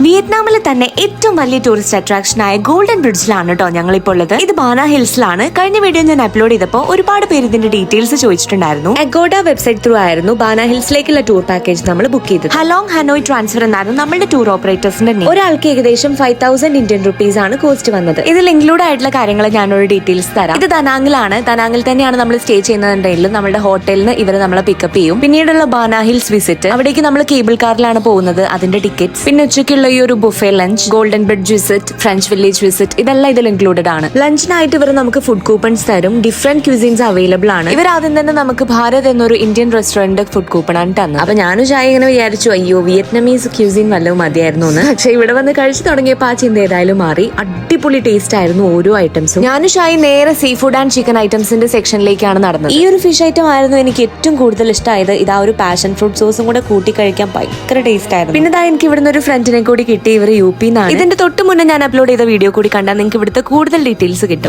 വിയറ്റ്നാമിലെ തന്നെ ഏറ്റവും വലിയ ടൂറിസ്റ്റ് അട്രാക്ഷനായ ഗോൾഡൻ ബ്രിഡ്ജിലാണ് കേട്ടോ ഞങ്ങൾ ഇപ്പോൾ ഉള്ളത്. ഇത് ബാന ഹിൽസിലാണ്. കഴിഞ്ഞ വീഡിയോ ഞാൻ അപ്ലോഡ് ചെയ്തപ്പോൾ ഒരുപാട് പേര് ഇതിന്റെ ഡീറ്റെയിൽസ് ചോദിച്ചിട്ടുണ്ടായിരുന്നു. അഗോഡ വെബ്സൈറ്റ് ത്രൂ ആയിരുന്നു ബാന ഹിൽസിലേക്കുള്ള ടൂർ പാക്കേജ് നമ്മൾ ബുക്ക് ചെയ്തത്. ഹലോങ് ഹനോയ് ട്രാൻസ്ഫർ എന്നായിരുന്നു നമ്മുടെ ടൂർ ഓപ്പറേറ്റേഴ്സിന്റെ name. ഒരാൾക്ക് ഏകദേശം ഫൈവ് തൗസൻഡ് ഇന്ത്യൻ റുപ്പീസ് ആണ് കോസ്റ്റ് വന്നത്. ഇതിൽ ഇൻക്ലൂഡ് ആയിട്ടുള്ള കാര്യങ്ങൾ ഞാനൊരു ഡീറ്റെയിൽസ് തരാം. ഇത് ദനാങ്ങിലാണ് ദനാങ്ങിൽ തന്നെയാണ് നമ്മൾ സ്റ്റേ ചെയ്യുന്നതുണ്ടെങ്കിൽ നമ്മുടെ ഹോട്ടലിന് ഇവർ നമ്മളെ പിക്കപ്പ് ചെയ്യും. പിന്നീടുള്ള ബാന ഹിൽസ് വിസിറ്റ് അവിടേക്ക് നമ്മൾ കേബിൾ കാറിലാണ് പോകുന്നത്. അതിന്റെ ടിക്കറ്റ്സ് പിന്നെ ഉച്ചയ്ക്കുള്ള ഈ ഒരു buffet lunch Golden Bridge visit French village visit ഇതെല്ലാം ഇതിൽ ഇൻക്ലൂഡഡ് ആണ്. ലഞ്ചിനായിട്ട് ഇവർ നമുക്ക് ഫുഡ് കൂപ്പൺസ് തരും. ഡിഫറെന്റ് ക്യൂസിൻസ് അവൈലബിൾ ആണ്. ഇവർ ആദ്യം തന്നെ നമുക്ക് ഭാരത് എന്നൊരു ഇന്ത്യൻ റെസ്റ്റോറന്റ് ഫുഡ് കൂപ്പൺ ആണ് തന്നത്. അപ്പൊ ഞാനും ചായ ഇങ്ങനെ വിചാരിച്ചു അയ്യോ വിയറ്റ്നമീസ് ക്യൂസിൻ വല്ലതും മതിയായിരുന്നു എന്ന്. പക്ഷെ ഇവിടെ വന്ന് കഴിച്ചു തുടങ്ങിയപ്പോൾ ആ ചിന്ത ഏതായാലും മാറി. അടിപൊളി ടേസ്റ്റ് ആയിരുന്നു ഓരോ ഐറ്റംസും ഞാനും ഷായി നേരെ സീ ഫുഡ് ആൻഡ് ചിക്കൻ ഐറ്റംസിന്റെ സെക്ഷനിലേക്കാണ് നടന്നത്. ഈ ഒരു ഫിഷ് ഐറ്റം ആയിരുന്നു എനിക്ക് ഏറ്റവും കൂടുതൽ ഇഷ്ടമായത് ഇതാ ഒരു പാഷൻ ഫ്രൂട്ട് സോസും കൂടെ കൂട്ടി കഴിക്കാൻ ഭയങ്കര ടേസ്റ്റ് ആയിരുന്നു. പിന്നെ ഇതാ എനിക്ക് ഇവിടുന്ന് ഒരു ഫ്രണ്ടിനെ കൂടി കിട്ടി ഇവർ യു പി ഇതിന്റെ തൊട്ട് മുന്നേ ഞാൻ അപ്ലോഡ് ചെയ്ത വീഡിയോ കൂടി കണ്ടാൽ നിങ്ങൾക്ക് ഇവിടുത്തെ കൂടുതൽ ഡീറ്റെയിൽസ് കിട്ടും.